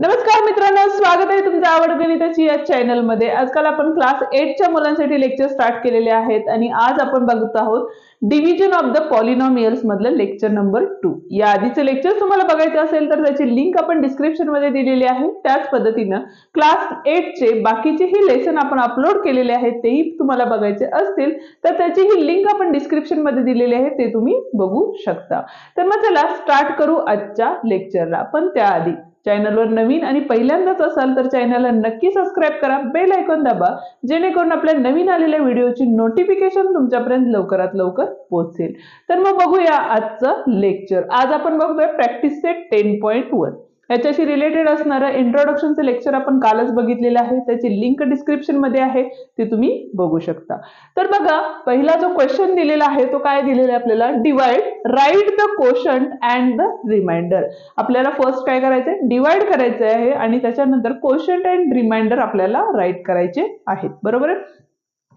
नमस्कार मित्रांनो स्वागत आहे तुमचं आवड गणिताची या चॅनलमध्ये आजकाल आपण क्लास एटच्या मुलांसाठी लेक्चर स्टार्ट केलेले आहेत आणि आज आपण बघत आहोत डिव्हिजन ऑफ द पॉलिनॉमियल्स मधलं लेक्चर नंबर टू या आधीचं लेक्चर तुम्हाला बघायचं असेल तर त्याची लिंक आपण डिस्क्रिप्शनमध्ये दिलेली आहे. त्याच पद्धतीनं क्लास एटचे बाकीचेही लेसन आपण अपलोड केलेले आहेत तेही तुम्हाला बघायचे असतील तर त्याची ही लिंक आपण डिस्क्रिप्शनमध्ये दिलेली आहे ते तुम्ही बघू शकता. तर मग चला स्टार्ट करू आजच्या लेक्चरला पण त्याआधी चॅनलवर नवीन आणि पहिल्यांदाच असाल तर चॅनलला नक्की सबस्क्राईब करा बेल ऐकून दाबा जेणेकरून आपल्या नवीन आलेल्या व्हिडिओची नोटिफिकेशन तुमच्यापर्यंत लवकरात लवकर पोहोचेल. तर मग बघूया आजचं लेक्चर आज आपण बघतोय practice set ten point one याच्याशी रिलेटेड असणारं इंट्रोडक्शनचं लेक्चर आपण कालच बघितलेलं आहे. त्याची लिंक डिस्क्रिप्शनमध्ये आहे. ते तुम्ही बघू शकता. तर बघा पहिला जो क्वेश्चन दिलेला आहे तो काय दिलेला आहे आपल्याला? Divide write the question and the remainder आपल्याला फर्स्ट काय करायचंय? डिवाइड करायचं आहे आणि त्याच्यानंतर क्वेश्चन अँड रिमाइंडर आपल्याला राईट करायचे आहेत. बरोबर?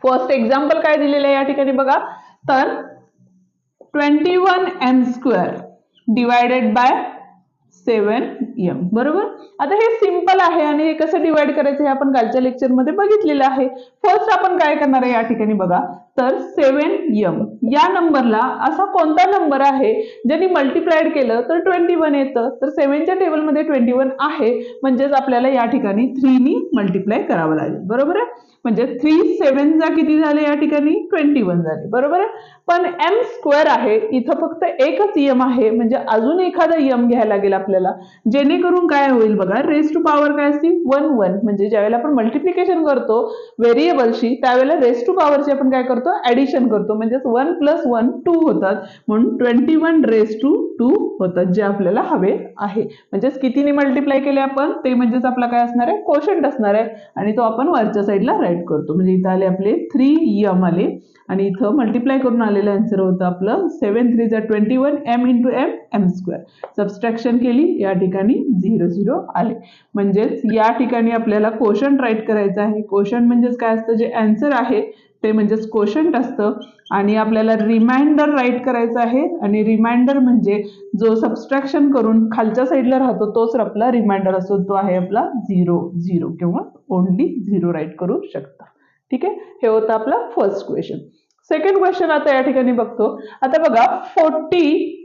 फर्स्ट एक्झाम्पल काय दिलेलं आहे या ठिकाणी बघा. तर twenty one m square divided by seven m बरोबर? आता हे सिंपल आहे आणि हे कसं डिवाइड करायचं हे आपण कालच्या लेक्चरमध्ये बघितलेलं आहे. फर्स्ट आपण काय करणार आहे या ठिकाणी बघा. तर सेवन यम. या नंबरला असा कोणता नंबर आहे? ज्यांनी मल्टिप्लाइड केलं तर ट्वेंटी वन येतं. तर सेव्हनच्या टेबलमध्ये ट्वेंटी वन आहे. म्हणजेच आपल्याला या ठिकाणी थ्रीनी मल्टिप्लाय करावं लागेल. बरोबर आहे? म्हणजे थ्री सेव्हनचा किती झाले या ठिकाणी? ट्वेंटी वन झाले. बरोबर आहे? पण एम स्क्वेअर आहे. इथं फक्त एकच यम आहे. म्हणजे अजून एखादा यम घ्यायला लागेल आपल्याला. जेणेकरून काय होईल बघा? रेस टू पॉवर काय असते वन वन म्हणजे ज्यावेळेला आपण मल्टिप्लिकेशन करतो व्हेरिएबलशी त्यावेळेला रेस टू पॉवरची आपण काय करतो? ऍडिशन करतो. म्हणजेच वन प्लस वन टू होतात. म्हणून twenty one raise to two होतात जे आपल्याला हवे आहे. म्हणजेच कितीने मल्टिप्लाय केले आपण? ते म्हणजेच आपला काय असणार आहे? कोशंट असणार आहे. आणि तो आपण वरच्या साईडला राईट करतो. म्हणजे इथं आले आपले थ्री यम आले आणि इथं मल्टिप्लाय करून आलेलं आन्सर होतं आपलं seven three twenty one m into m m square subtraction केली या ठिकाणी झिरो झिरो आले. म्हणजेच या ठिकाणी आपल्याला क्वेश्चन राईट करायचं आहे. क्वेश्चन म्हणजेच काय असतं? जे आन्सर आहे ते म्हणजेच क्वेश्चन असतं. आणि आपल्याला रिमाइंडर राईट करायचं आहे. आणि रिमाइंडर म्हणजे जो सबस्ट्रॅक्शन करून खालच्या साईडला राहतो तोच आपला रिमाइंडर असतो. तो आहे आपला झिरो झिरो किंवा ओनली झिरो राईट करू शकता. ठीक आहे? हे होतं आपला फर्स्ट क्वेश्चन सेकंड क्वेश्चन आता या ठिकाणी बघतो. आता बघा फोर्टी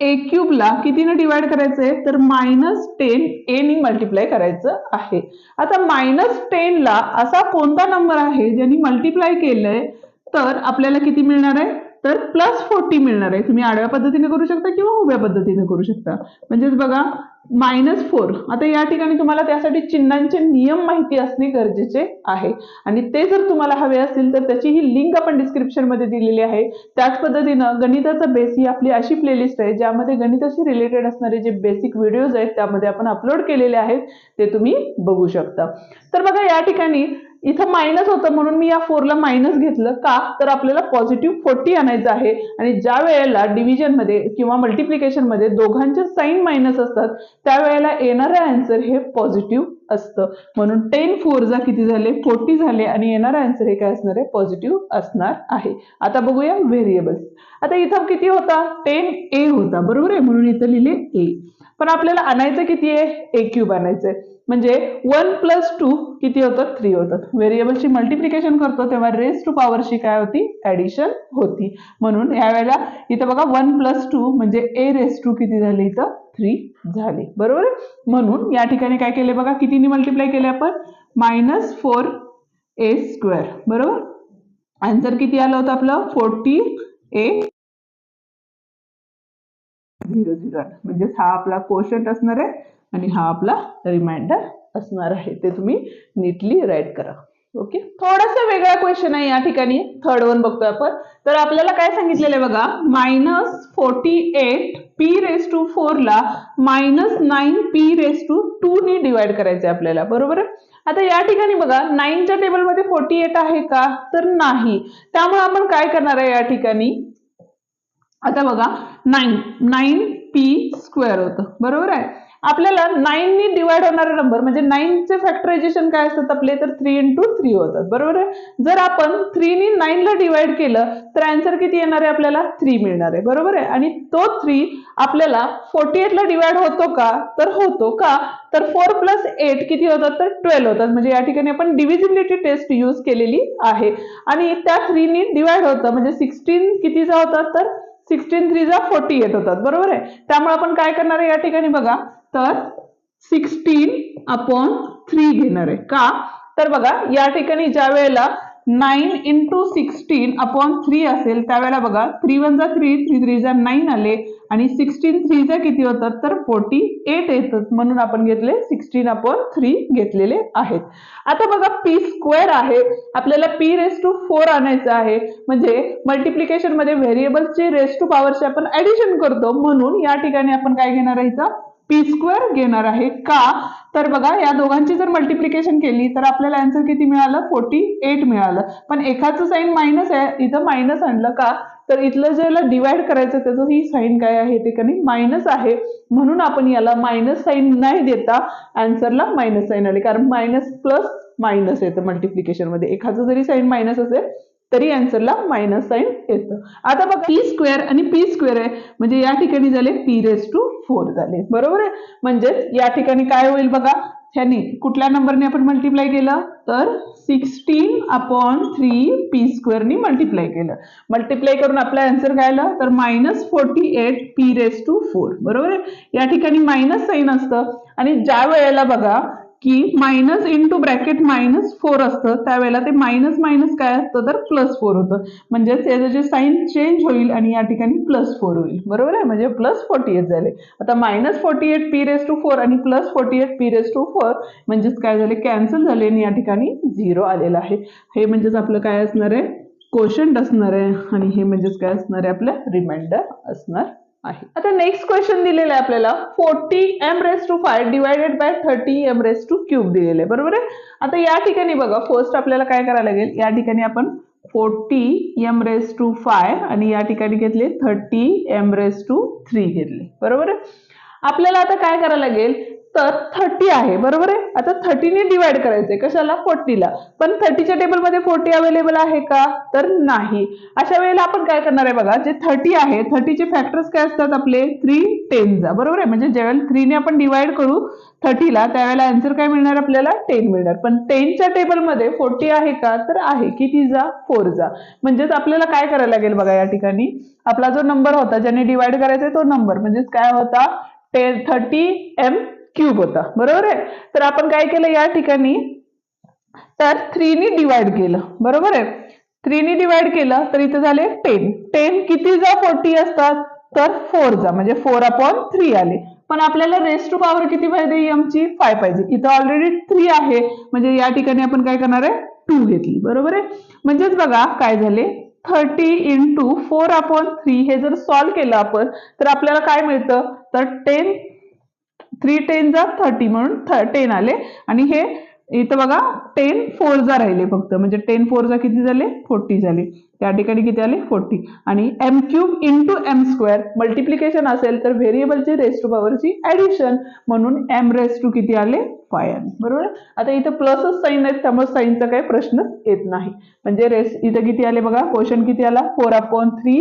ए क्यूबला कितीनं डिवाइड करायचं आहे तर मायनस टेन एनी मल्टिप्लाय करायचं आहे. आता मायनस टेनला असा कोणता नंबर आहे ज्यांनी मल्टिप्लाय केलंय? तर आपल्याला किती मिळणार आहे? तर प्लस फोर्टी मिळणार आहे. तुम्ही आडव्या पद्धतीने करू शकता किंवा उभ्या पद्धतीने करू शकता. म्हणजेच बघा मायनस फोर आता या ठिकाणी तुम्हाला त्यासाठी चिन्हांचे नियम माहिती असणे गरजेचे आहे. आणि ते जर तुम्हाला हवे असतील तर त्याची ही लिंक आपण डिस्क्रिप्शनमध्ये दिलेली आहे. त्याच पद्धतीनं गणिताचा बेस ही आपली अशी प्लेलिस्ट आहे ज्यामध्ये गणिताशी रिलेटेड असणारे जे बेसिक व्हिडिओज आहेत त्यामध्ये आपण अपलोड केलेले आहेत ते तुम्ही बघू शकता. तर बघा या ठिकाणी इथं मायनस होतं म्हणून मी या फोरला मायनस घेतलं. का? तर आपल्याला पॉझिटिव्ह फोर्टी आणायचं आहे. आणि ज्या वेळेला डिव्हिजनमध्ये किंवा मल्टिप्लिकेशनमध्ये दोघांचे साईन मायनस असतात त्यावेळेला येणारं आन्सर हे पॉझिटिव्ह असतं. म्हणून टेन फोरचा किती झाले? फोर्टी झाले आणि येणारा आन्सर हे काय असणार आहे? पॉझिटिव्ह असणार आहे. आता बघूया व्हेरिएबल्स आता इथं किती होता? टेन ए होता. बरोबर आहे? म्हणून इथं लिहिले ए पण आपल्याला आणायचं किती आहे? ए क्यूब आणायचं आहे म्हणजे वन प्लस टू किती होतं थ्री होतात. व्हेरिएबलची मल्टिप्लिकेशन करतो तेव्हा रेस टू पॉवरची काय होती? ऍडिशन होती. म्हणून यावेळेला इथं बघा वन प्लस टू म्हणजे ए रेस टू किती झाले इथं? थ्री झाले. बरोबर? म्हणून या ठिकाणी काय केले बघा कितीने मल्टिप्लाय केले आपण? मायनस फोर ए स्क्वेअर बरोबर? आन्सर किती आलं होतं आपलं? फोर्टी ए झिरो झिरो म्हणजेच हा आपला कोशंट असणार आहे आणि हा आपला रिमाइंडर असणार आहे. ते तुम्ही नीटली राईट करा. ओके थोडासा वेगळा क्वेश्चन आहे या ठिकाणी. थर्ड वन बघतोय आपण. तर आपल्याला काय सांगितलेलं आहे बघा? Minus forty eight p raise to फोरला minus nine p raise to two ने डिवाइड करायचं आहे आपल्याला. बरोबर आहे? आता या ठिकाणी बघा नाईनच्या टेबलमध्ये फोर्टी एट आहे का? तर नाही. त्यामुळे आपण काय करणार आहे या ठिकाणी? आता बघा नाईन नाईन पी स्क्वेअर होतं. बरोबर आहे? आपल्याला नाईननी डिवाइड होणारे नंबर म्हणजे नाईनचे फॅक्टरायझेशन काय असतात आपले तर थ्री इंटू थ्री होतात. बरोबर आहे? जर आपण थ्रीनी नाईनला डिवाइड केलं तर अँसर किती येणार आहे आपल्याला? थ्री मिळणार आहे. बरोबर आहे? आणि तो थ्री आपल्याला फोर्टी एटला डिवाइड होतो का? तर होतो का? तर फोर प्लस एट किती होतात? तर ट्वेल्व होतात. म्हणजे या ठिकाणी आपण डिव्हिजिबिलिटी टेस्ट यूज केलेली आहे. आणि त्या थ्रीनी डिवाइड होतं म्हणजे सिक्स्टीन कितीचा होतात तर सिक्स्टीन थ्रीचा फोर्टी एट होतात. बरोबर आहे? त्यामुळे आपण काय करणार आहे या ठिकाणी बघा. तर सिक्स्टीन अपॉन थ्री घेणार आहे. का? तर बघा या ठिकाणी ज्या वेळेला nine into sixteen upon three असेल त्यावेळेला बघा थ्री वन जा थ्री थ्री थ्री जा नाईन आले. आणि सिक्स्टीन थ्रीचा किती होतात? तर फोर्टी एट येतात. म्हणून आपण घेतले सिक्स्टीन अपॉन थ्री घेतलेले आहेत. आता बघा पी स्क्वेअर आहे. आपल्याला पी रेस टू फोर आणायचं आहे. म्हणजे मल्टिप्लिकेशनमध्ये व्हेरिएबल्सचे रेस टू पॉवरचे आपण ऍडिशन करतो. म्हणून या ठिकाणी आपण काय घेणार आहे पी स्क्वेअर घेणार आहे का? तर बघा या दोघांची जर मल्टिप्लिकेशन केली तर आपल्याला आन्सर किती मिळालं? फोर्टी एट मिळालं. पण एकाचं साईन मायनस आहे इथं मायनस आणलं का? तर इथलं ज्याला डिवाइड करायचं त्याचं ही साईन काय आहे? ठिकाणी मायनस आहे. म्हणून आपण याला मायनस साईन नाही देता आन्सरला मायनस साईन आले. कारण मायनस प्लस मायनस येतं मल्टिप्लिकेशनमध्ये एखादं जरी साईन मायनस असेल तरी आन्सरला मायनस साईन येतं. आता बघा पी स्क्वेअर आणि पी स्क्वेअर आहे. म्हणजे या ठिकाणी झाले पी रेस टू फोर झाले. बरोबर आहे? म्हणजेच या ठिकाणी काय होईल बघा? ह्यानी कुठल्या नंबरने आपण मल्टिप्लाय केलं? तर सिक्स्टीन अपॉन थ्री पी स्क्वेअरनी मल्टिप्लाय केलं. मल्टिप्लाय करून आपला आन्सर काय आला? तर minus forty eight p raise to four बरोबर आहे? या ठिकाणी मायनस साईन असतं. आणि ज्या वेळेला बघा की minus into bracket minus four असतं. त्यावेळेला ते मायनस मायनस काय असतं? तर प्लस फोर होतं. म्हणजेच याचं जे साईन चेंज होईल आणि या ठिकाणी प्लस फोर होईल. बरोबर आहे? म्हणजे प्लस फोर्टी एट झाले. आता minus forty eight p raise to four आणि plus forty eight p raise to four म्हणजेच काय झाले? कॅन्सल झाले आणि या ठिकाणी झिरो आलेलं आहे. हे म्हणजेच आपलं काय असणार आहे? क्वेश्चन असणार आहे. आणि हे म्हणजेच काय असणार आहे? आपलं रिमाइंडर असणार आहे. आता नेक्स्ट क्वेश्चन दिलेलं आहे आपल्याला. Forty m raise to five divided by thirty m raise to cube दिलेलं आहे. बरोबर आहे? आता या ठिकाणी बघा फर्स्ट आपल्याला काय करायला लागेल? या ठिकाणी आपण forty m raise to five आणि या ठिकाणी घेतले thirty m raise to three घेतले. बरोबर आहे? आपल्याला आता काय करायला लागेल? तर थर्टी आहे बरोबर आहे? आता थर्टीने डिवाइड करायचंय. कशाला? फोर्टीला पण थर्टीच्या टेबलमध्ये फोर्टी अवेलेबल आहे का? तर नाही. अशा वेळेला आपण काय करणार आहे बघा जे थर्टी आहे थर्टीचे फॅक्टर्स काय असतात आपले? थ्री टेनचा बरोबर आहे? म्हणजे ज्यावेळेला थ्रीने आपण डिवाइड करू थर्टीला त्यावेळेला आन्सर काय मिळणार आपल्याला? टेन मिळणार. पण टेनच्या टेबलमध्ये फोर्टी आहे का? तर आहे. किती जा? फोर जा. म्हणजेच आपल्याला काय करायला लागेल बघा या ठिकाणी? आपला जो नंबर होता ज्याने डिवाइड करायचा तो नंबर म्हणजेच काय होता? टेन थर्टी एम क्यूब होता. बरोबर आहे? तर आपण काय केलं या ठिकाणी? तर थ्रीनी डिवाइड केलं. बरोबर आहे? थ्रीनी डिवाइड केलं तर इथे झाले टेन टेन किती जा? फोर्टी असतात. तर फोर जा. म्हणजे फोर अपॉन थ्री आले. पण आपल्याला रेस टू पॉवर किती पाहिजे? एमची फाय पाहिजे. इथं ऑलरेडी थ्री आहे. म्हणजे या ठिकाणी आपण काय करणार आहे? टू घेतली. बरोबर आहे? म्हणजेच बघा काय झाले? Thirty into four upon three हे जर सॉल्व्ह केलं आपण तर आपल्याला काय मिळतं? तर टेन थ्री टेन जा थर्टी म्हणून टेन आले. आणि हे इथं बघा टेन फोर जा राहिले फक्त. म्हणजे टेन फोर जा किती झाले? फोर्टी झाले. त्या ठिकाणी किती आले? फोर्टी आणि M cube into M square multiplication असेल तर व्हेरिएबलची रेस टू पॉवरची ऍडिशन म्हणून एम रेस टू किती आले? फाय आले. बरोबर? आता इथं प्लसच साईन आहेत त्यामुळे साईनचा काही प्रश्नच येत नाही. म्हणजे रेस इथं किती आले बघा? क्वेश्चन किती आला? Four upon three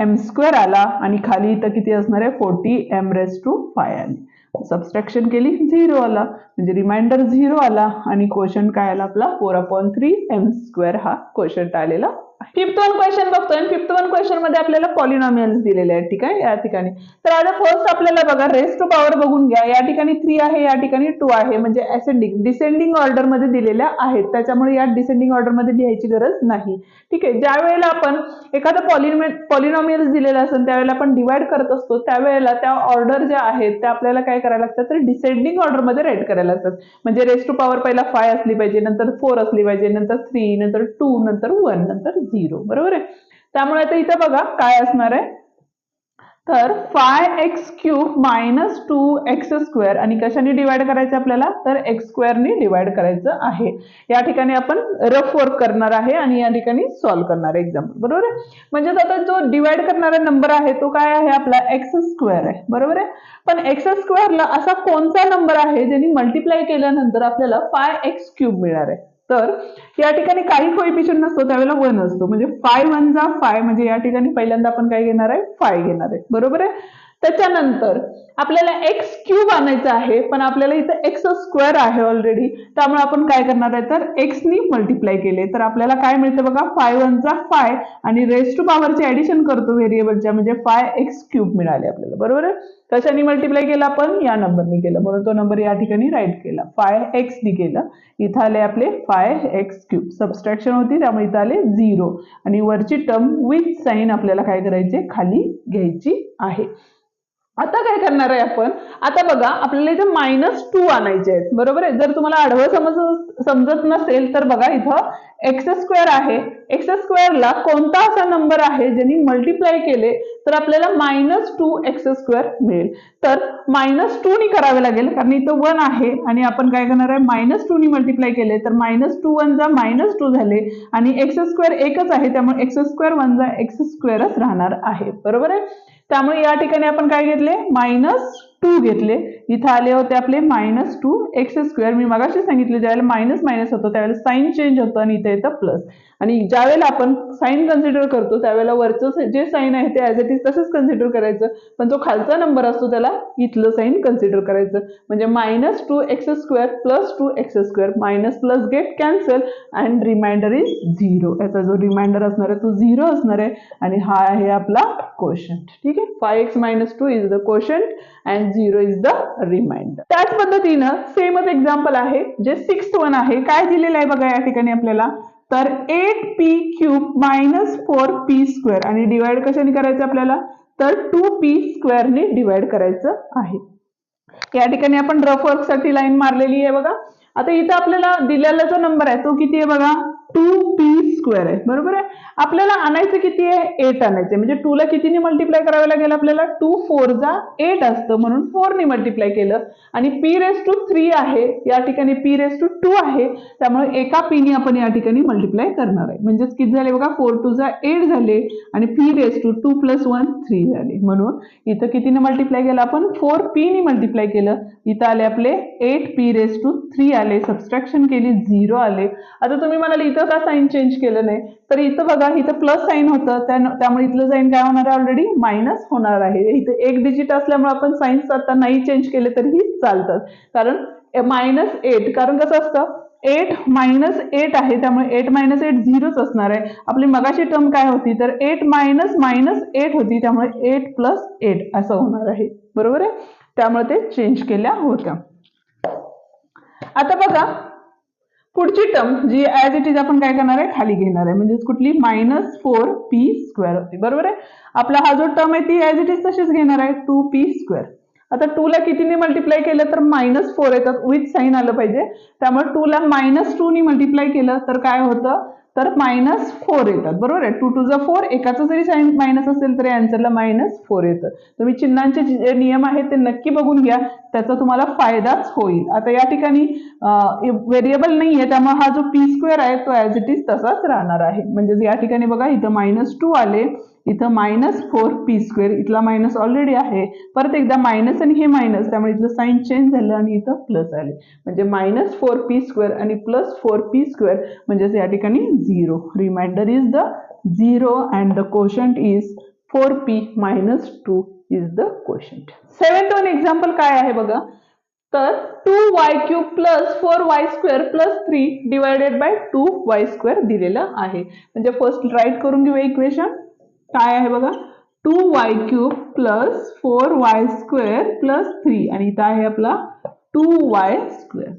M square आला. आणि खाली इथं किती असणार आहे? Forty M raise two five आले. सबस्ट्रॅक्शन केली झिरो आला. म्हणजे रिमाइंडर झिरो आला आणि क्वेश्चन काय आला आपला? Four upon three m square हा क्वेश्चन आलेला. फिफ्थ वन क्वेश्चन बघतोय फिफ्थ वन क्वेश्चनमध्ये आपल्याला पॉलिनॉमियल्स दिलेले आहेत ठीक आहे? या ठिकाणी. तर आता फर्स्ट आपल्याला बघा रेस टू पॉवर बघून घ्या. या ठिकाणी थ्री आहे या ठिकाणी टू आहे. म्हणजे असेंडिंग डिसेंडिंग ऑर्डरमध्ये दिलेल्या आहेत. त्याच्यामुळे या डिसेंडिंग ऑर्डरमध्ये लिहायची गरज नाही. ठीक आहे? ज्या वेळेला आपण एखादं पॉलिमे पॉलिनॉमियल्स दिलेला असेल त्यावेळेला आपण डिवाइड करत असतो. त्यावेळेला त्या ऑर्डर ज्या आहेत त्या आपल्याला काय करायला लागतात? तर डिसेंडिंग ऑर्डरमध्ये राईट करायला लागतात. म्हणजे रेस टू पॉवर पहिला फाय असली पाहिजे नंतर फोर असली पाहिजे नंतर थ्री नंतर टू नंतर वन नंतर झिरो. बरोबर आहे? त्यामुळे आता इथं बघा काय असणार आहे? तर five x cube minus two x square. आणि कशाने डिवाइड करायचं आपल्याला? तर एक्स स्क्वेअरने डिवाइड करायचं आहे. या ठिकाणी आपण रफ वर्क करणार आहे आणि या ठिकाणी सॉल्व्ह करणार आहे एक्झाम्पल बरोबर आहे? म्हणजेच आता जो डिवाइड करणारा नंबर आहे तो काय आहे? आपला एक्स स्क्वेअर आहे. बरोबर आहे? पण एक्स स्क्वेअरला असा कोणता नंबर आहे ज्यांनी मल्टिप्लाय केल्यानंतर आपल्याला फाय एक्स क्यूब मिळणार आहे? तर या ठिकाणी काही कोएफिशियंट नसतो त्यावेळेला वन असतो. म्हणजे फाय वन जा फाय म्हणजे या ठिकाणी पहिल्यांदा आपण काय घेणार आहे? फाय घेणार आहे. बरोबर आहे? त्याच्यानंतर आपल्याला एक्स क्यूब आणायचं आहे पण आपल्याला इथं एक्स स्क्वेअर आहे ऑलरेडी त्यामुळे आपण काय करणार आहे? तर एक्सनी मल्टिप्लाय केले. तर आपल्याला काय मिळतं बघा? फाय वनचा फाय आणि रेस्ट टू पॉवरचे ऍडिशन करतो व्हेरिएबलच्या म्हणजे फाय एक्स क्यूब मिळाले आपल्याला. बरोबर आहे? कशाने मल्टिप्लाय केला आपण? या नंबरनी केलं. म्हणून तो नंबर या ठिकाणी राईट केला. फाय एक्सनी केलं. इथं आले आपले फाय एक्स क्यूब. सबस्ट्रॅक्शन होती त्यामुळे इथं आले झिरो आणि वरची टर्म विथ साईन आपल्याला काय करायचे? खाली घ्यायची आहे. आता काय करणार आहे आपण? आता बघा आपल्याला इथे मायनस टू आणायचे आहेत. बरोबर आहे? जर तुम्हाला आडवं समज समजत नसेल तर बघा इथं एक्स स्क्वेअर आहे. एक्स स्क्वेअरला कोणता असा नंबर आहे ज्यांनी मल्टिप्लाय केले तर आपल्याला मायनस टू एक्स स्क्वेअर मिळेल. तर मायनस टूनी करावे लागेल कारण इथं वन आहे आणि आपण काय करणार आहे? मायनस टूनी मल्टिप्लाय केले तर मायनस टू वन जा मायनस टू झाले आणि एक्स स्क्वेअर एकच आहे त्यामुळे एक्स स्क्वेअर वन जा एक्स स्क्वेअरच राहणार आहे. बरोबर आहे? त्यामुळे या ठिकाणी आपण काय घेतले? मायनस टू घेतले. इथं आले होते आपले मायनस टू एक्स स्क्वेअर मी मगाशी सांगितले ज्यावेळेला मायनस मायनस होतो त्यावेळेला साईन चेंज होतं आणि इथे येतं प्लस आणि ज्यावेळेला आपण साईन कन्सिडर करतो त्यावेळेला वरचं जे साईन आहे ते ॲज इट इज तसंच कन्सिडर करायचं. पण जो खालचा नंबर असतो त्याला इथलं साईन कन्सिडर करायचं. म्हणजे minus two x square plus two x square minus plus get cancel and remainder is zero याचा जो रिमाइंडर असणार आहे तो झिरो असणार आहे. आणि हा आहे आपला क्वेश्चन ठीक आहे? Five x minus two is the question and zero is the remainder त्याच पद्धतीनं सेमच एक्झाम्पल आहे जे सिक्स वन आहे. काय दिलेलं आहे बघा या ठिकाणी आपल्याला? तर eight p cube minus four p square आणि डिवाइड कशाने करायचं आपल्याला? तर टू पी स्क्वेअरने डिवाइड करायचं आहे. या ठिकाणी आपण रफ वर्कसाठी लाईन मारलेली आहे बघा. आता इथं आपल्याला दिलेला जो नंबर आहे तो किती आहे बघा? टू पी स्क्वेअर आहे. बरोबर आहे? आपल्याला आणायचं किती आहे? एट आणायचं म्हणजे टूला कितीने मल्टिप्लाय करावं लागेल आपल्याला? टू फोर जा एट असतं म्हणून फोरने मल्टिप्लाय केलं. आणि पी रेस टू थ्री आहे. या ठिकाणी पी रेस टू टू आहे. त्यामुळे एका पीने आपण या ठिकाणी मल्टिप्लाय करणार आहे. म्हणजेच किती झाले बघा? फोर टू जा एट झाले. आणि p raise to two plus one three झाले. म्हणून इथं कितीने मल्टिप्लाय केलं आपण? फोर पीने मल्टिप्लाय केलं. इथं आले आपले eight P raise two three आले. सबस्ट्रॅक्शन केली झिरो आले. आता तुम्ही म्हणाले इथं का साईन चेंज केलं नाही? तर इथं बघा इथं प्लस साईन होतं. त्यामुळे इथलं साईन काय होणार आहे ऑलरेडी मायनस होणार आहे. इथं एक डिजिट असल्यामुळे आपण साईन्स आता नाही चेंज केले तरीही चालतात. कारण मायनस एट कारण कसं असतं? एट मायनस एट आहे. त्यामुळे एट मायनस एट झिरोच असणार आहे. आपली मगाशी टर्म काय होती? तर एट मायनस मायनस एट होती. त्यामुळे एट प्लस एट असं होणार आहे. बरोबर आहे? त्यामुळे ते चेंज केल्या होत्या. आता बघा पुढची टर्म जी ॲज इट इज आपण काय करणार आहे? खाली घेणार आहे. म्हणजेच कुठली? मायनस फोर पी स्क्वेअर होती. बरोबर आहे? आपला हा जो टर्म आहे ती ॲज इट इज तशीच घेणार आहे. टू पी स्क्वेअर आता टू ला कितीने मल्टिप्लाय केलं तर मायनस फोर येतात. विथ साईन आलं पाहिजे. त्यामुळे टूला मायनस टूनी मल्टिप्लाय केलं तर काय होतं? तर मायनस फोर येतात. बरोबर आहे? टू टू जा फोर एकाचं जरी साईन मायनस असेल तरी आन्सरला मायनस फोर येतं. तुम्ही चिन्हांचे जे नियम आहेत ते नक्की बघून घ्या. त्याचा तुम्हाला फायदाच होईल. आता या ठिकाणी व्हेरिएबल नाही आहे त्यामुळे हा जो पी स्क्वेअर आहे तो ॲज इट इज तसाच राहणार आहे. म्हणजे या ठिकाणी बघा इथं मायनस टू आले. इथं मायनस फोर पी स्क्वेअर इथला मायनस ऑलरेडी आहे. परत एकदा मायनस आणि हे मायनस त्यामुळे इथलं साईन चेंज झालं आणि इथं प्लस आले. म्हणजे मायनस फोर पी स्क्वेअर आणि प्लस फोर पी स्क्वेअर म्हणजेच या ठिकाणी zero remainder is the zero and the quotient is four p minus two is the quotient seven दोन एक्झाम्पल काय आहे बघा? तर two y cube plus four y square plus three divided by two y square दिलेलं आहे. म्हणजे first right करून घेऊ इक्वेशन काय आहे बघा? Two y cube plus four y square plus three आणि इथं आहे आपला टू वाय स्क्वेअर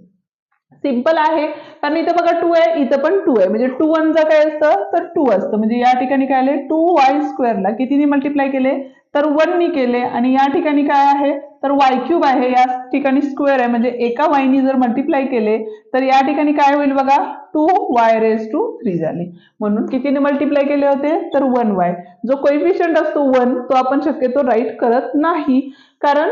सिंपल आहे. कारण इथं बघा टू आहे इथं पण टू आहे. म्हणजे टू वनचं काय असतं तर टू असतं. म्हणजे या ठिकाणी काय आले टू वाय स्क्वेअरला कितीने मल्टिप्लाय केले? तर वननी केले. आणि या ठिकाणी काय आहे? तर वाय क्यूब आहे. या ठिकाणी स्क्वेअर आहे. म्हणजे एका वायनी जर मल्टिप्लाय केले तर या ठिकाणी काय होईल बघा? Two Y raise two three झाली. म्हणून कितीने मल्टिप्लाय केले होते? तर वन वाय जो कोइफिशियंट असतो वन तो आपण शक्यतो राईट करत नाही. कारण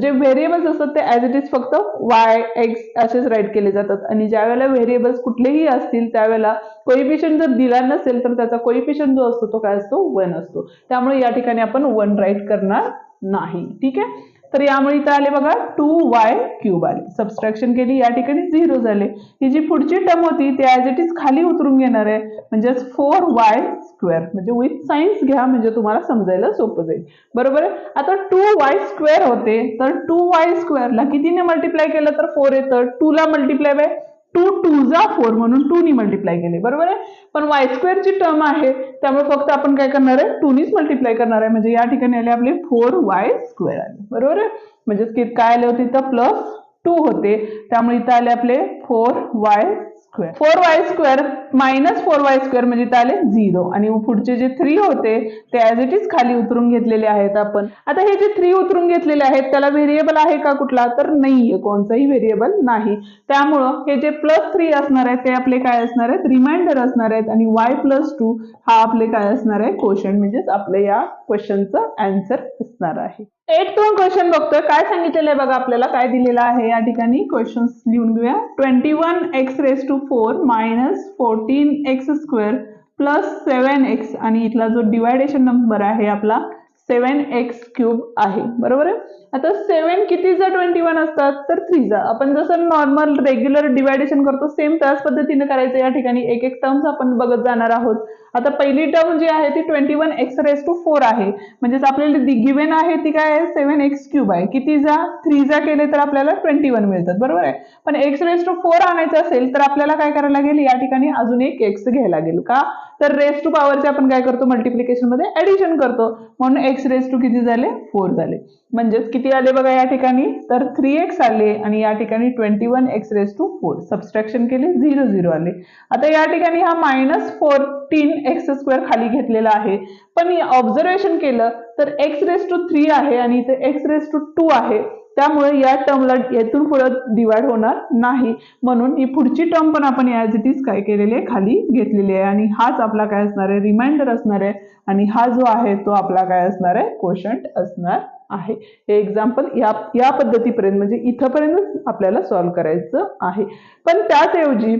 जे व्हेरिएबल्स असतात ते ॲज इट इज फक्त वाय एक्स असेच राईट केले जातात. आणि ज्या वेळेला व्हेरिएबल्स कुठलेही असतील त्यावेळेला कोइफिशियंट जर दिला नसेल तर त्याचा कोइफिशियंट जो असतो तो काय असतो? वन असतो. त्यामुळे या ठिकाणी आपण वन राईट करणार नाही. ठीक आहे? तर यामुळे इथं आले बघा टू वाय क्यूब आले. सबस्ट्रॅक्शन केली या ठिकाणी झिरो झाले. ही जी पुढची टर्म होती ते ऍज इट इज खाली उतरून घेणार आहे. म्हणजेच फोर वाय स्क्वेअर म्हणजे विथ सायन्स घ्या म्हणजे तुम्हाला समजायला सोपं जाईल. बरोबर आहे? आता टू वाय स्क्वेअर होते. तर टू वाय स्क्वेअरला कितीने मल्टिप्लाय केलं? तर फोर येतं. टू ला मल्टिप्लाय बाय टू टू जा फोर म्हणून टूनी मल्टिप्लाय केले बरोबर आहे? पण वाय स्क्वेअरची टर्म आहे त्यामुळे फक्त आपण काय करणार आहे? टू नीच मल्टिप्लाय करणार आहे. म्हणजे या ठिकाणी आले आपले फोर वाय स्क्वेअर आले बरोबर आहे? म्हणजेच की काय आले होते तर प्लस टू होते. त्यामुळे इथं आले आपले four y square four y square minus four y square म्हणजे ते आले झिरो आणि पुढचे जे थ्री होते ते ऍज इट इज खाली उतरून घेतलेले आहेत आपण. आता हे जे थ्री उतरून घेतलेले आहेत त्याला व्हेरिएबल आहे का कुठला? तर नाहीये कोणताही व्हेरिएबल नाही. त्यामुळं हे जे प्लस थ्री असणार आहे ते आपले काय असणार आहेत? रिमाइंडर असणार आहेत. आणि वाय प्लस टू हा आपले काय असणार आहे? क्वेश्चन म्हणजेच आपले या क्वेश्चनचं अँसर असणार आहे. एट दोन क्वेश्चन बघतोय. काय सांगितलेलं आहे बघा आपल्याला? काय दिलेलं आहे या ठिकाणी? क्वेश्चन्स लिहून घेऊया. Twenty one x raise to four minus fourteen x square plus seven x आणि इथला जो डिवायडेशन नंबर आहे आपला सेवन एक्स क्यूब आहे. बरोबर आहे? आता सेवन किती जा ट्वेंटी वन असतात? तर थ्रीचा आपण जसं नॉर्मल रेग्युलर डिवायडेशन करतो सेम त्याच पद्धतीने करायचं या ठिकाणी. एक एक टर्म्स आपण बघत जाणार आहोत. आता पहिली टर्म जी आहे ती twenty one x raise to four आहे. म्हणजेच आपल्याला गिव्हन आहे ती काय आहे? सेवन एक्स क्यूब आहे. किती जा? थ्री जा केले तर आपल्याला ट्वेंटी वन मिळतात. बरोबर आहे? पण एक्स रेस टू फोर आणायचं असेल तर आपल्याला काय करायला लागेल? या ठिकाणी अजून एक एक्स घ्यायला लागेल. का? तर रेस टू पॉवरचे आपण काय करतो? मल्टिप्लिकेशनमध्ये ऍडिशन करतो. म्हणून एक्स रेस टू किती झाले? फोर झाले. म्हणजेच किती आले बघा या ठिकाणी? तर थ्री एक्स आले आणि या ठिकाणी twenty one X raise two four subtraction केले झिरो झिरो आले. आता या ठिकाणी हा मायनस फोर्टीन एक्स स्क्वेअर खाली घेतलेला आहे. पण ऑब्झर्वेशन केलं तर एक्स रेस टू थ्री आहे आणि इथे एक्स रेस टू टू आहे. त्यामुळे या टर्मला येथून पुढे डिवाइड होणार नाही. म्हणून ही पुढची टर्म पण आपण ॲज इट इज काय केलेली आहे? खाली घेतलेली आहे. आणि हाच आपला काय असणार आहे? रिमाइंडर असणार आहे. आणि हा जो आहे तो आपला काय असणार आहे? क्वेश्चन असणार आहे. हे एक्झाम्पल या या पद्धतीपर्यंत म्हणजे इथंपर्यंतच आपल्याला सॉल्व्ह करायचं आहे. पण त्याचऐवजी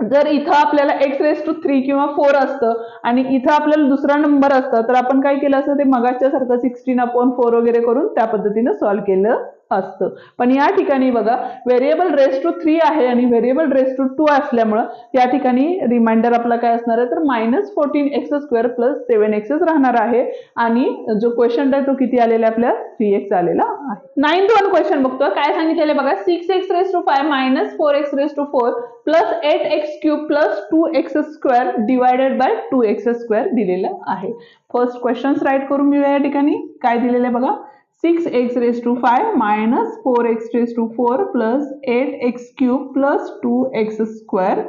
जर इथं आपल्याला एक्स रेस टू थ्री किंवा फोर असतं आणि इथं आपल्याला दुसरा नंबर असतं तर आपण काय केलं असतं ते मगाच्या सारखं सिक्स्टीन अपॉन फोर वगैरे करून त्या पद्धतीनं सॉल्व्ह केलं. असतं. पण या ठिकाणी बघा व्हेरिएबल रेस टू थ्री आहे आणि व्हेरिएबल रेस टू टू असल्यामुळं या ठिकाणी रिमाइंडर आपला काय असणार आहे? तर minus fourteen x square plus seven एक्सच राहणार आहे. आणि जो क्वेश्चन आहे तो किती आलेला आहे आपल्या? थ्री एक्स आलेला आहे. नाईन्थ वन क्वेश्चन बघतो काय सांगितलेलं बघा? Six x raise to five minus four x raise to four plus eight x cube plus two x square divided by two x square दिलेलं आहे. फर्स्ट क्वेश्चन्स राईट करून घेऊया या ठिकाणी. काय दिलेलं आहे बघा? Six x raise to five minus four x raise to four plus eight x cube plus two x square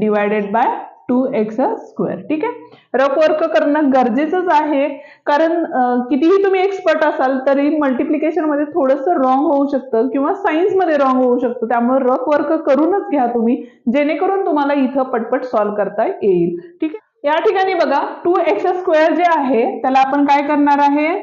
divided by two x square ठीक आहे? रफ वर्क करणं गरजेचंच आहे. कारण कितीही तुम्ही एक्सपर्ट असाल तरी मल्टिप्लिकेशनमध्ये थोडंसं रॉंग होऊ शकतं किंवा सायन्समध्ये रॉंग होऊ शकतं. त्यामुळे रफ वर्क करूनच घ्या तुम्ही जेणेकरून तुम्हाला इथं पटपट सॉल्व्ह करता येईल. ठीक आहे? या ठिकाणी बघा टू एक्स स्क्वेअर जे आहे त्याला आपण काय करणार आहे?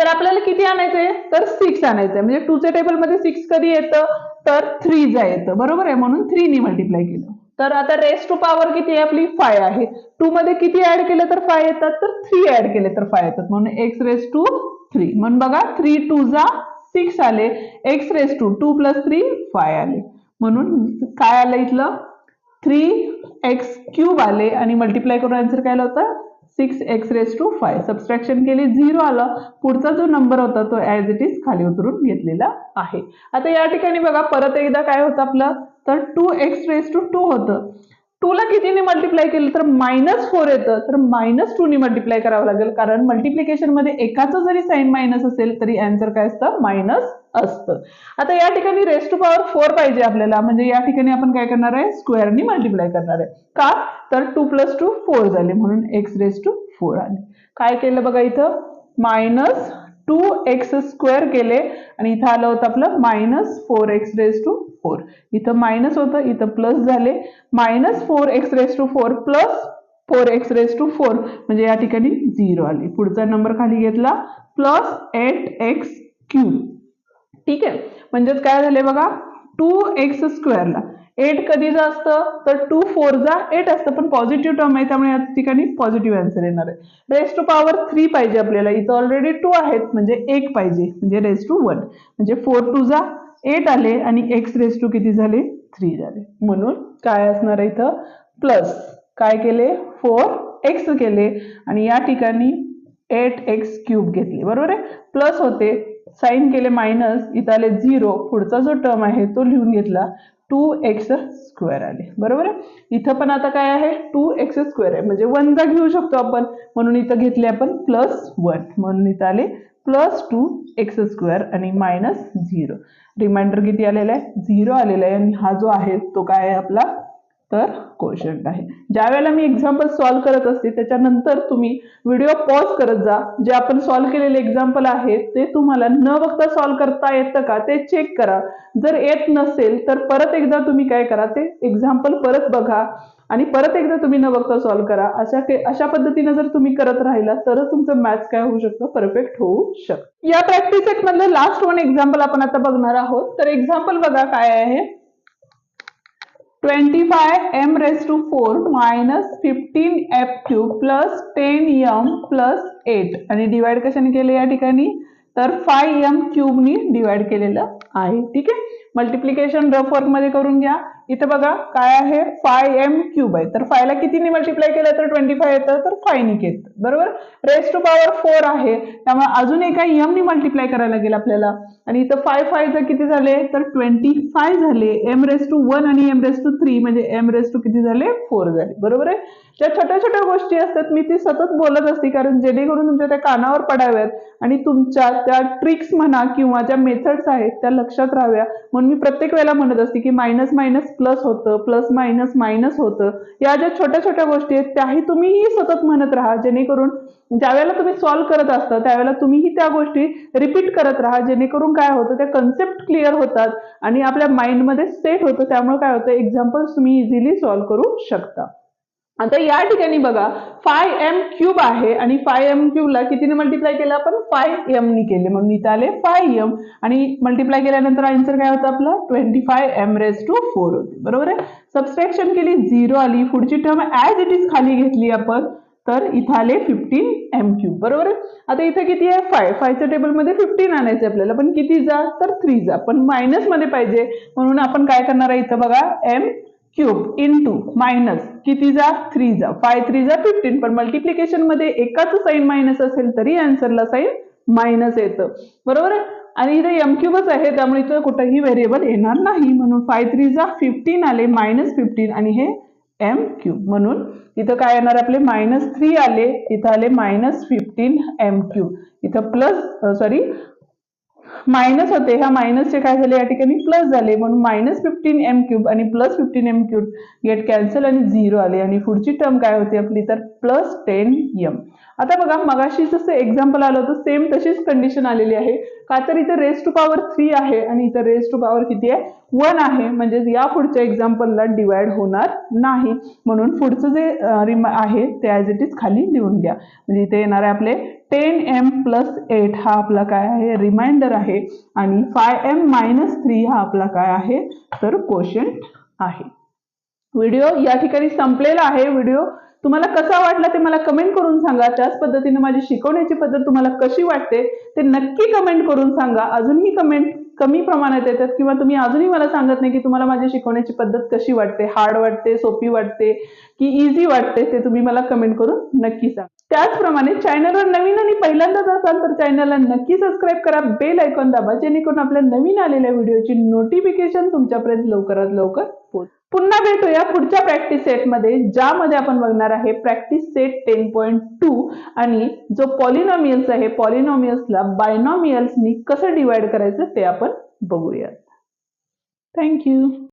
तर आपल्याला किती आणायचंय? तर सिक्स आणायचंय. म्हणजे टूच्या टेबलमध्ये सिक्स कधी येतं? तर थ्रीचा येतं. बरोबर आहे? म्हणून थ्रीनी मल्टिप्लाय केलं. तर आता रेस टू पॉवर किती आहे आपली? फाय आहे. टू मध्ये किती ऍड केलं तर फाय येतात? तर थ्री ऍड केले तर फाय येतात. म्हणून एक्स रेस टू थ्री म्हणून बघा थ्री टू जा सिक्स आले. X raise to two plus three five आले. म्हणून काय आलं इथलं? थ्री एक्स क्यूब आले. आणि मल्टिप्लाय करून आन्सर काय होतं? Six x raise to five subtraction केली झिरो आलं. पुढचा जो नंबर होता तो ॲज इट इज खाली उतरून घेतलेला आहे. आता या ठिकाणी बघा परत एकदा काय होतं आपलं? तर two x raise to two होतं. टूला कितीने मल्टिप्लाय केलं? तर मायनस फोर येतं. तर मायनस टूने मल्टिप्लाय करावं लागेल. कारण मल्टिप्लिकेशनमध्ये एकाचं जरी साईन मायनस असेल तरी अँसर काय असतं? मायनस असतं. आता या ठिकाणी रेस टू पॉवर फोर पाहिजे आपल्याला. म्हणजे या ठिकाणी आपण काय करणार आहे? स्क्वेअरनी मल्टिप्लाय करणार आहे. का? तर टू प्लस टू फोर झाले. म्हणून एक्स रेस टू फोर आले. काय केलं बघा इथं? मायनस टू एक्स स्क्वेअर केले. आणि इथं आलं होतं आपलं minus four x raise to four इथं मायनस होतं. इथं प्लस झाले. Minus four x raise to four plus four x raise to four म्हणजे या ठिकाणी झिरो आले. पुढचा नंबर खाली घेतला. प्लस एट एक्स क्यूब ठीक आहे? म्हणजेच काय झाले बघा? टू एक्स स्क्वेअरला एट कधीचं असतं तर टू फोरचा एट असतं. पण पॉझिटिव्ह टर्म आहे त्यामुळे या ठिकाणी पॉझिटिव्ह आन्सर येणार आहे. रेस टू पॉवर थ्री पाहिजे आपल्याला. इथं ऑलरेडी टू आहेत म्हणजे एक पाहिजे. म्हणजे रेस टू वन म्हणजे फोर टू जा एट आले आणि एक्स रेस टू किती झाले? थ्री झाले. म्हणून काय असणार आहे इथं? प्लस काय केले? फोर एक्स केले. आणि या ठिकाणी एट एक्स क्यूब घेतले. बरोबर आहे? प्लस होते. साईन केले मायनस इथं आले झिरो पुढचा जो टर्म आहे तो लिहून घेतला टू एक्स स्क्वेअर आले. बरोबर आहे? इथं पण आता काय आहे? टू एक्स स्क्वेअर आहे. म्हणजे वनचा घेऊ शकतो आपण. म्हणून इथं घेतले आपण प्लस वन. म्हणून इथं आले प्लस टू एक्स स्क्वेअर आणि मायनस झिरो. रिमाइंडर किती आलेला आहे? झिरो आलेला आहे. आणि हा जो आहे तो काय आहे आपला? तर कोशंट आहे. ज्या वेळेला मी एक्झाम्पल सॉल्व्ह करत असते त्याच्यानंतर तुम्ही व्हिडिओ पॉज करत जा. जे आपण सॉल्व्ह केलेले एक्झाम्पल आहेत ते तुम्हाला न बघता सॉल्व्ह करता येतं का ते चेक करा. जर येत नसेल तर परत एकदा तुम्ही काय करा ते एक्झाम्पल परत बघा. आणि परत एकदा तुम्ही न बघता सॉल्व्ह करा. अशा अशा पद्धतीने जर तुम्ही करत राहिला तरच तुमचं मॅथ्स काय होऊ शकतं? परफेक्ट होऊ शकतं. या प्रॅक्टिस सेट मधलं लास्ट वन एक्झाम्पल आपण आता बघणार आहोत. तर एक्झाम्पल बघा काय आहे. Twenty five m raise to four minus fifteen m cube plus ten m plus eight आणि डिवाइड कशाने केले या ठिकाणी? तर फाय एम क्यूबनी डिवाइड केलेलं आहे. ठीक आहे? मल्टिप्लिकेशन रफ वर्कमध्ये करून घ्या. इथं बघा काय आहे? फाय एम क्यूब आहे. तर फायला कितीने मल्टिप्लाय केलं? तर ट्वेंटी फाय येतं. तर फायनी येतं. बरोबर? रेस टू पॉवर फोर आहे. त्यामुळे अजून एका एमनी मल्टिप्लाय करायला लागेल आपल्याला. आणि इथं फाय फाय जर किती झाले? तर ट्वेंटी फाय झाले. एम रेस टू वन आणि एम रेस टू थ्री म्हणजे एम रेस टू किती झाले? फोर झाले. बरोबर आहे? ज्या छोट्या छोट्या गोष्टी असतात. मी ती सतत बोलत असते कारण जेणेकरून तुमच्या त्या कानावर पडाव्यात आणि तुमच्या त्या ट्रिक्स म्हणा किंवा ज्या मेथड्स आहेत त्या लक्षात राहाव्या. म्हणून मी प्रत्येक वेळेला म्हणत असते की मायनस मायनस प्लस होतं प्लस मायनस मायनस होतं. या ज्या छोट्या छोट्या गोष्टी आहेत त्याही तुम्हीही सतत म्हणत राहा. जेणेकरून ज्या वेळेला तुम्ही सॉल्व्ह करत असता त्यावेळेला तुम्हीही त्या गोष्टी रिपीट करत राहा. जेणेकरून काय होतं त्या कन्सेप्ट क्लिअर होतात आणि आपल्या माइंडमध्ये सेट होतं. त्यामुळे काय होतं एक्झाम्पल्स तुम्ही इझिली सॉल्व्ह करू शकता. आता या ठिकाणी बघा फाय एम क्यूब आहे आणि फाय एम क्यूबला कितीने मल्टिप्लाय केलं आपण? फाय एमनी केले. म्हणून इथं आले फाय एम आणि मल्टिप्लाय केल्यानंतर आन्सर काय होतं आपलं? Twenty five m raise to four होते. बरोबर आहे? सबस्ट्रॅक्शन केली झिरो आली. पुढची टर्म ऍज इट इज खाली घेतली आपण तर इथं आले फिफ्टीन एम क्यूब बरोबर आहे? आता इथं किती आहे? फाय फायच्या टेबलमध्ये फिफ्टीन आणायचे आपल्याला. पण किती जा? तर थ्री जा. पण मायनसमध्ये पाहिजे. म्हणून आपण काय करणार आहे? इथं बघा m cube into minus किती जा? थ्री जा. फाय थ्री जा फिफ्टीन पण मल्टिप्लिकेशनमध्ये एकाच साईन मायनस असेल तरी आन्सरला साईन मायनस येतं. बरोबर आहे? आणि इथे एम क्यूबच आहे त्यामुळे इथं कुठंही व्हेरिएबल येणार नाही. म्हणून फाय थ्री जा फिफ्टीन आले मायनस फिफ्टीन आणि हे एम क्यूब म्हणून इथं काय येणार आपले? मायनस थ्री आले. इथं आले मायनस फिफ्टीन एम क्यूब इथं प्लस सॉरी मायनस होते. ह्या मायनसचे काय झाले? या ठिकाणी प्लस झाले. म्हणून मायनस फिफ्टीन एम क्यूब आणि plus fifteen m cube get cancel आणि झिरो आले. आणि पुढची टर्म काय होती आपली? तर प्लस टेन एम आता बघा मगाशी जसं एक्झाम्पल आलं होतं सेम तशीच कंडिशन आलेली आहे. का तर इथं रेस टू पॉवर थ्री आहे आणि इथं रेस टू पॉवर किती आहे? वन आहे. म्हणजेच या पुढच्या एक्झाम्पलला डिवाइड होणार नाही. म्हणून पुढचं जे रिम आहे ते ॲज इट इज खाली लिहून घ्या. म्हणजे इथे येणार आहे आपले टेन एम प्लस एट हा आपला काय आहे? रिमाइंडर आहे. आणि फाय एम मायनस थ्री हा आपला काय आहे? तर क्वेश्चन आहे. व्हिडिओ या ठिकाणी संपलेला आहे. व्हिडिओ तुम्हाला कसा वाटला ते मला कमेंट करून सांगा. त्याच पद्धतीने माझी शिकवण्याची पद्धत तुम्हाला कशी वाटते ते नक्की कमेंट करून सांगा. अजूनही कमेंट कमी प्रमाणात येतात किंवा तुम्ही अजूनही मला सांगत नाही की तुम्हाला माझी शिकवण्याची पद्धत कशी वाटते? हार्ड वाटते? सोपी वाटते? की इझी वाटते? ते तुम्ही मला कमेंट करून नक्की सांगा. त्याचप्रमाणे चॅनलवर नवीन आणि पहिल्यांदाच असाल तर चॅनलला नक्की सबस्क्राईब करा. बेल आयकॉन दाबा जेणेकरून आपल्या नवीन आलेल्या व्हिडिओची नोटिफिकेशन तुमच्यापर्यंत लवकरात लवकर पोहोच. पुन्हा भेटूया पुढच्या प्रॅक्टिस सेटमध्ये ज्यामध्ये आपण बघणार आहे practice set ten point two आणि जो पॉलिनॉमियल्स आहे पॉलिनॉमियल्सला बायनॉमियल्सनी कसं डिवाइड करायचं ते आपण बघूयात. थँक्यू